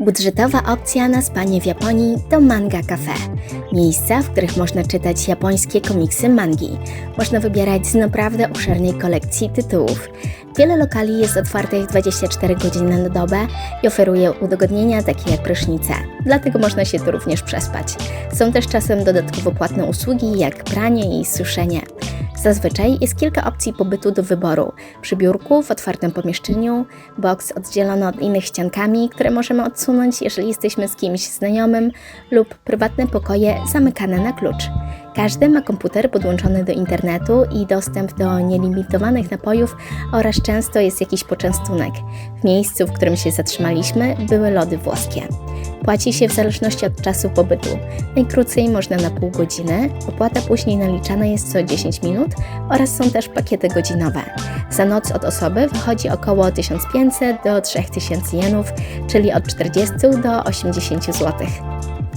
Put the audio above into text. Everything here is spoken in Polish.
Budżetowa opcja na spanie w Japonii to Manga Cafe. Miejsca, w których można czytać japońskie komiksy mangi. Można wybierać z naprawdę obszernej kolekcji tytułów. Wiele lokali jest otwartych 24 godziny na dobę i oferuje udogodnienia takie jak prysznice. Dlatego można się tu również przespać. Są też czasem dodatkowo płatne usługi jak pranie i suszenie. Zazwyczaj jest kilka opcji pobytu do wyboru. Przy biurku, w otwartym pomieszczeniu, boks oddzielony od innych ściankami, które możemy odsunąć, jeżeli jesteśmy z kimś znajomym, lub prywatne pokoje zamykane na klucz. Każdy ma komputer podłączony do internetu i dostęp do nielimitowanych napojów oraz często jest jakiś poczęstunek. W miejscu, w którym się zatrzymaliśmy, były lody włoskie. Płaci się w zależności od czasu pobytu. Najkrócej można na pół godziny, opłata później naliczana jest co 10 minut oraz są też pakiety godzinowe. Za noc od osoby wychodzi około 1500 do 3000 jenów, czyli od 40 do 80 zł.